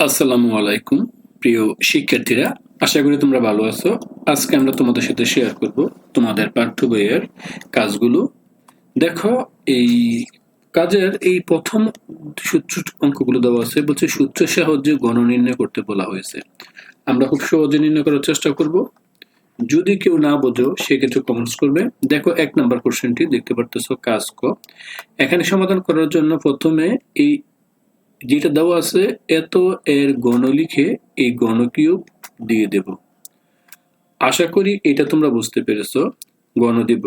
আসসালামু আলাইকুম, প্রিয় শিক্ষার্থীরা। আশা করি তোমরা ভালো আছো। আজকে আমরা তোমাদের সাথে শেয়ার করব তোমাদের পাঠ্য বইয়ের কাজগুলো। দেখো, এই কাজের এই প্রথম সূত্র অঙ্কগুলো দেওয়া আছে, বলছে সূত্রের সাহায্যে গণ নির্ণয় করতে বলা হয়েছে। আমরা খুব সহজে নির্ণয় করার চেষ্টা করব। যদি কেউ না বোঝো, সেক্ষেত্রে কমেন্টস করবে। দেখো, এক নাম্বার কোশ্চেনটি দেখতে পারতেছো, কাজ ক। এখানে সমাধান করার জন্য প্রথমে এই যেটা দেওয়া আছে, এত এর গণ লিখে এই গণ কিউব দিয়ে দেব। আশা করি এটা তোমরা বুঝতে পেরেছ, গণ দেব।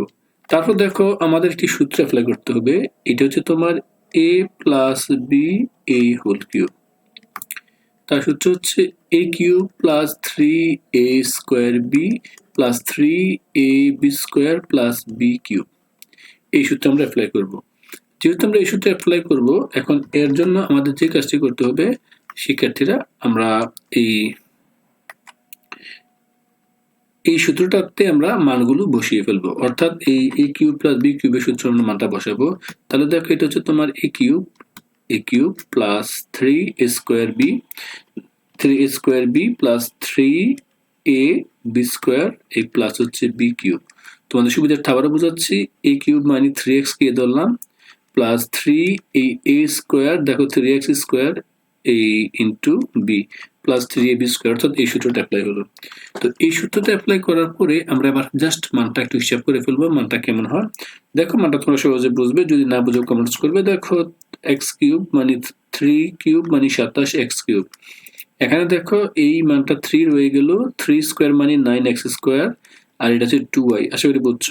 তারপর দেখো, আমাদের একটি সূত্র অ্যাপ্লাই করতে হবে। এটা হচ্ছে তোমার এ প্লাস বি এই হোল কিউব তার সূত্র হচ্ছে A cube plus three A square B plus three A B square plus B cube এই সূত্র আমরা অ্যাপ্লাই করব। যেহেতু আমরা এই সূত্রে অ্যাপ্লাই করব, এখন এর জন্য আমাদের যে কাজটি করতে হবে, শিক্ষার্থীরা, আমরা এই এই সূত্রটাতে আমরা মানগুলো বসিয়ে ফেলব। অর্থাৎ এই এ কিউব প্লাস বি কিউবের সূত্র আমরা মানটা বসাবো। তাহলে দেখো এটা হচ্ছে তোমার A cube A cube plus three A square B three A square B plus three A B square এই প্লাস হচ্ছে বি কিউব তোমাদের সুবিধার আবারও বোঝাচ্ছি এ কিউব মানে থ্রি এক্স কে ধরলাম প্লাস থ্রি এই এ স্কোয়ার দেখো থ্রি এক্স স্কোয়ার এই into B plus three A B square অর্থাৎ এই সূত্রটা অ্যাপ্লাই হলো। তো এই সূত্রটা অ্যাপ্লাই করার পরে আমরা এবার জাস্ট মানটা একটু হিসাব করে ফেলব, মানটা কেমন হয়। দেখো, মানটা তোমরা সহজে বুঝবে, যদি না বুঝো কমেন্টস করবে। দেখো এক্স কিউব মানে থ্রি কিউব মানে সাতাশ এক্স কিউব এখানে দেখো, এই মানটা থ্রি রয়ে গেল থ্রি স্কোয়ার মানে নাইন এক্স স্কোয়ার আর এটা হচ্ছে টু ওয়াই আশা করি বুঝছ?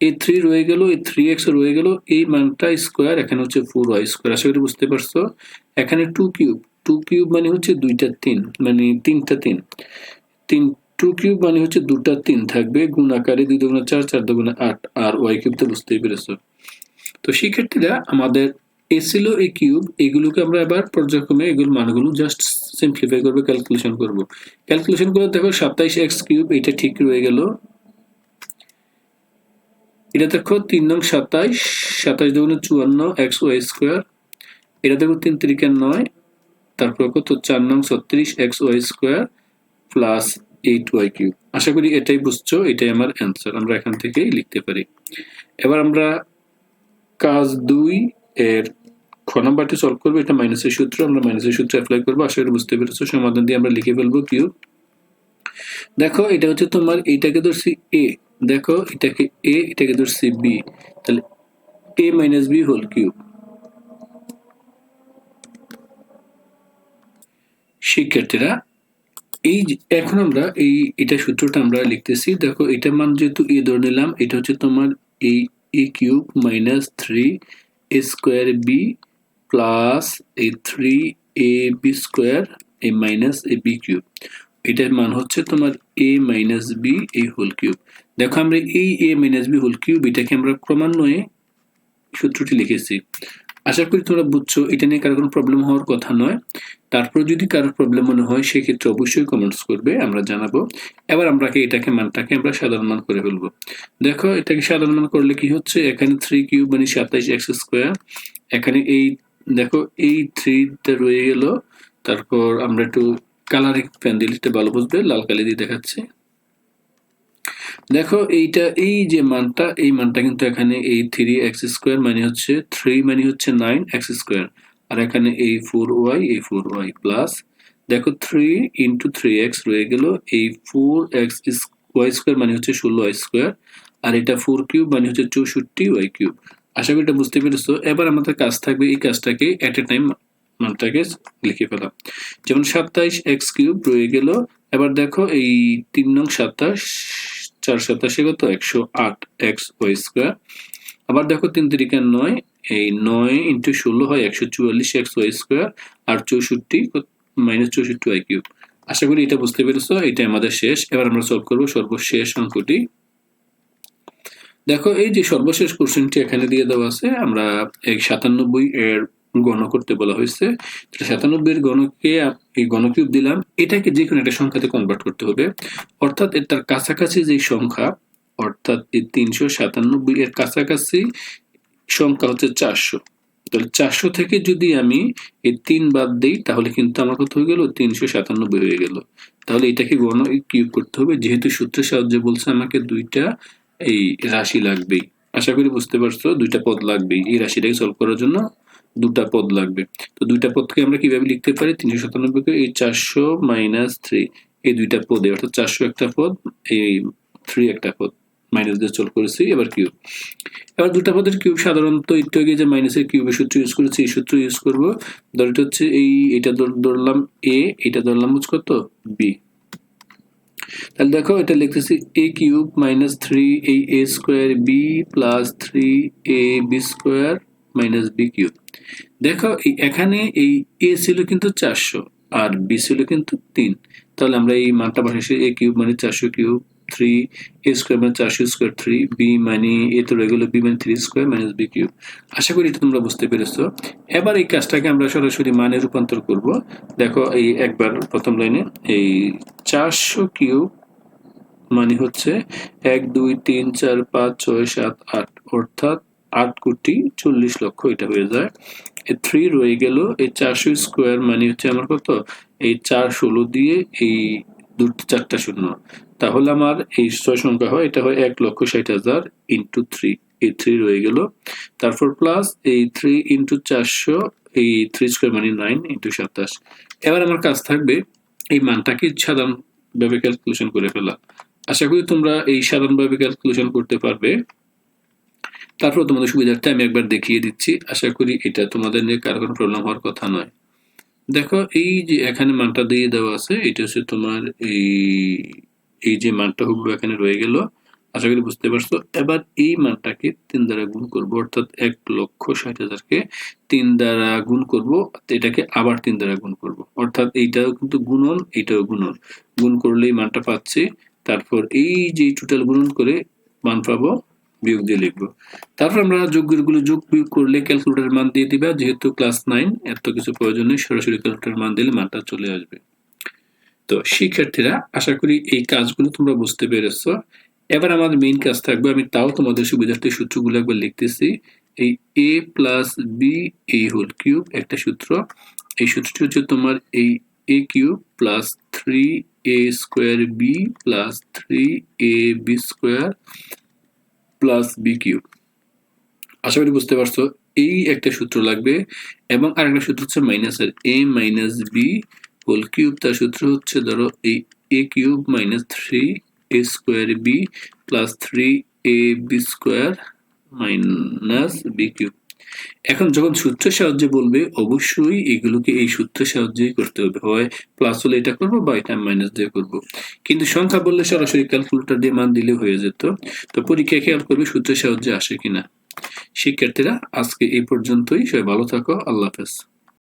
এই থ্রি রয়ে গেল এই থ্রি এক্স রয়ে গেল, এই মানটা স্কোয়ার এখানে হচ্ছে ফোর ওয়াই স্কোয়ার আশা করি বুঝতে পারছ? এখানে টু কিউব টু কিউব মানে হচ্ছে দুইটা তিন মানে তিনটা তিন। তিন টু কিউব মানে হচ্ছে দুটা তিন থাকবে, গুণ আকারে দুই দুগুণে চার চার দুগুণা আট, আর ওয়াই কিউব তো বুঝতেই পেরেছ। তো শিক্ষার্থীরা আমাদের এ ছিল এই কিউব এগুলোকে আমরা এবার পর্যায়ক্রমে এগুলো মানগুলো জাস্ট সিম্পলিফাই করব ক্যালকুলেশন করব। ক্যালকুলেশন করে দেখো সাতাইশ এক্স কিউব এটা ঠিক রয়ে গেল। এটা দেখো তিন নং সাতাইশ সাতাইশ দুগুণে চুয়ান্ন, এক্স ওয়াই স্কোয়ার। এটা দেখো তিন তিরিকে নয়, তারপর কত? চার নং ছত্রিশ, X Y square plus eight Y cube. আশা করি এটাই বুঝছ, এটাই আমার অ্যান্সার, আমরা এখান থেকেই লিখতে পারি। এবার আমরা কাজ দুই এর খ নাম্বারটি সলভ করব, এটা মাইনাসের সূত্র, আমরা মাইনাসের সূত্র অ্যাপ্লাই করব, আশা করি বুঝতে পেরেছ। সমাধান দিয়ে আমরা লিখে ফেলব কিউব। দেখো, এটা হচ্ছে তোমার এইটাকে ধরছি এ দেখো, এটাকে এ এটাকে ধরছি বি তাহলে A minus B whole cube শিক্ষার্থীরা, এই এখন আমরা এই, এটা সূত্রটা আমরা লিখতেছি। দেখো, এটা মান যেহেতু এ ধরে নিলাম, এটা হচ্ছে তোমার এই A cube minus three A square B plus এই three A B square A minus A B cube এটার মান হচ্ছে তোমার এ মাইনাস বি এই হোল কিউব দেখো আমরা এই A minus B whole cube এটাকে আমরা ক্রমান্বয়ে সূত্রটি লিখেছি। আশা করি তোমরা বুঝছ, এটা নিয়ে কারও কোনো প্রবলেম হওয়ার কথা নয়। তারপর যদি কারোর প্রবলেম মনে হয়, সেক্ষেত্রে অবশ্যই কমেন্টস করবে, আমরা জানাব। এবার আমরা এটাকে, মানটাকে আমরা সাধারণ মান করে ফেলব। দেখো, এটাকে সাধারণ মান করলে কি হচ্ছে? এখানে থ্রি কিউব মানে সাতাইশ এক্স স্কোয়ার এখানে এই, দেখো, এই থ্রিটা রয়ে গেল। তারপর আমরা একটু কালারিং পেন দিলে একটু ভালো বুঝবে, লাল কালি দিয়ে দেখাচ্ছে। দেখো এইটা, এই যে মানটা, এই মানটা কিন্তু এখানে এই থ্রি এক্স স্কোয়ার মানে হচ্ছে থ্রি মানে হচ্ছে নাইন এক্স স্কোয়ার আর এখানে এই ফোর ওয়াই এই ফোর ওয়াই প্লাস দেখো থ্রি ইন্টু থ্রি এক্স রয়ে গেল, এই ফোর এক্স ওয়াই স্কোয়ার মানে হচ্ছে ষোলো ওয়াই স্কোয়ার আর এটা ফোর কিউব মানে হচ্ছে চৌষট্টি ওয়াই কিউব আশা করি এটা বুঝতে পেরেছ। এবার আমাদের কাজ থাকবে এই কাজটাকে অ্যাট এ টাইম মানটাকে লিখে ফেলা যেমন সাতাইশ এক্স কিউব রয়ে গেল, এবার দেখো এই তিন নং সাতাশ, চার সাতাশে কত? একশো আট এক্স ওয়াই স্কোয়ার আবার দেখো তিন তিরিকা নয়, এই নয় ইন্টু ষোলো হয় একশো চুয়াল্লিশ এক্স ওয়াই স্কোয়ার আর চৌষট্টি মাইনাস চৌষট্টি ওয়াই কিউব। আশা করি এটা বুঝতে পেরেছ এটা আমাদের শেষ। এবার আমরা সলভ করব সর্বশেষ অঙ্কটি। দেখো এই যে সর্বশেষ কোশ্চেনটি এখানে দিয়ে দেওয়া আছে, আমরা এই সাতানব্বই এর গণ করতে বলা হয়েছে। সাতানব্বই এর গণকে এই গণকিউব দিলাম। এটাকে যে কোনো একটা সংখ্যাতে কনভার্ট করতে হবে। অর্থাৎ এর তার কাছাকাছি যে সংখ্যা, অর্থাৎ এই তিনশো সাতানব্বই এর কাছাকাছি সংখ্যা হচ্ছে চারশো। তাহলে চারশো থেকে যদি আমি এই তিন বাদ দিই, তাহলে কিন্তু আমার কত হয়ে গেল? তিনশো সাতানব্বই হয়ে গেল। তাহলে এটাকে গণ কিউব করতে হবে। যেহেতু সূত্রের সাহায্যে বলছে আমাকে দুইটা এই রাশি লাগবেই। আশা করি বুঝতে পারছ, দুইটা পদ লাগবেই এই রাশিটাকে সলভ করার জন্য। দুটা পদ লাগবে। তো দুইটা পদকে আমরা কীভাবে লিখতে পারি? তিনশো সাতানব্বইকে এই চারশো মাইনাস থ্রি এই দুইটা পদে, অর্থাৎ চারশো একটা পদ, এই থ্রি একটা পদ মাইনাস দিয়ে সলভ করেছি, এবার কিউব এবার দুটা পদের কিউব সাধারণত একটু আগে যে মাইনাসের কিউবের সূত্র ইউজ করেছি, এই সূত্র ইউজ করব। ধর হচ্ছে এই, এটা ধর- ধরলাম এ এটা ধরলাম হচ্ছে কত? বি তাহলে দেখো, এটা লিখতেছি এ কিউব মাইনাস থ্রি এই A square B plus three A B square minus B cube দেখো এখানে এই এ ছিল কিন্তু চারশো আর বি ছিল কিন্তু তিন। তাহলে আমরা এই মানটা বসে এ কিউব মানে চারশো কিউব থ্রি এ স্কোয়ার মানে চারশো স্কোয়ার থ্রি বি মানে এ তো রয়ে বি মানে three square minus B cube আশা করি এটা তোমরা বুঝতে পেরেছ। এবার এই কাজটাকে আমরা সরাসরি মানে রূপান্তর করব। দেখো, এই একবার প্রথম লাইনে, এই চারশো কিউব মানে হচ্ছে এক, দুই, তিন, চার, পাঁচ, ছয়, সাত, আট। অর্থাৎ আট কোটি চল্লিশ লক্ষ এটা হয়ে যায়। এই থ্রি রয়ে গেল, এই চারশো স্কোয়ার মানে হচ্ছে আমার কত? এই চার ষোলো দিয়ে এই দুটো চারটা শূন্য। তাহলে আমার এই ছয় সংখ্যা হয়, এটা হয় এক লক্ষ ষাট হাজার ইন্টু থ্রি এই থ্রি রয়ে গেল। তারপর প্লাস এই থ্রি ইন্টু চারশো, এই থ্রি স্কোয়ার মানে নাইন ইন্টু সাতাশ। এবার আমার কাজ থাকবে এই মানটাকে সাধারণভাবে ক্যালকুলেশন করে ফেলা। আশা করি তোমরা এই সাধারণভাবে ক্যালকুলেশন করতে পারবে। তারপর তোমাদের সুবিধার্থে আমি একবার দেখিয়ে দিচ্ছি। আশা করি এটা তোমাদের নিয়ে কারও কোনো প্রবলেম হওয়ার কথা নয়। দেখো, এই যে এখানে মানটা দিয়ে দেওয়া আছে, এটা হচ্ছে তোমার এই এই যে মানটা হুবহু এখানে রয়ে গেল। আশা করি বুঝতে পারছ। এবার এই মানটাকে তিন দ্বারা গুণ করব, অর্থাৎ এক লক্ষ ষাট হাজারকে তিন দ্বারা গুণ করব, এটাকে আবার তিন দ্বারা গুণ করব। অর্থাৎ এইটাও কিন্তু গুণন এইটাও গুণন। গুণ করলেই মানটা পাচ্ছি। তারপর এই যে টোটাল গুণন করে মান পাবো বিয়োগ দিয়ে লিখব। তারপর আমরা যোগগুলো যোগ বিয়োগ করলে ক্যালকুলেটরের মান দিয়ে দিবা, যেহেতু ক্লাস নাইন এত কিছু প্রয়োজন নেই, সরাসরি ক্যালকুলেটরের মান দিলে মানটা চলে আসবে। তো শিক্ষার্থীরা, আশা করি এই কাজগুলো তোমরা বুঝতে পেরেছ। এবার আমাদের মেইন কাজ থাকবে, আমি তাও তোমাদের সুবিধার্থে সূত্রগুলো একবার লিখতেছি। এই A plus B A whole cube একটা সূত্র। এই সূত্রটি হচ্ছে তোমার এই A cube plus three A square B plus three A B square plus B cube আশা করি বুঝতে পারছ, এই একটা সূত্র লাগবে এবং আরেকটা সূত্র হচ্ছে মাইনাসের A minus B whole cube তার সূত্র হচ্ছে ধরো এই A cube minus three A square B plus three A B square minus B cube এখন যখন সূত্রের সাহায্যে বলবে, অবশ্যই এগুলোকে এই সূত্রের সাহায্যেই করতে হবে। হয় প্লাস হলে এটা করব বা এটা মাইনাস দিয়ে করব। কিন্তু সংখ্যা বললে সরাসরি ক্যালকুলেটর দিয়ে মান দিলে হয়ে যেত। তো পরীক্ষা খেয়াল করবে সূত্রের সাহায্যে আসে কিনা। শিক্ষার্থীরা, আজকে এই পর্যন্তই। সবাই ভালো থাকো। আল্লাহ হাফেজ।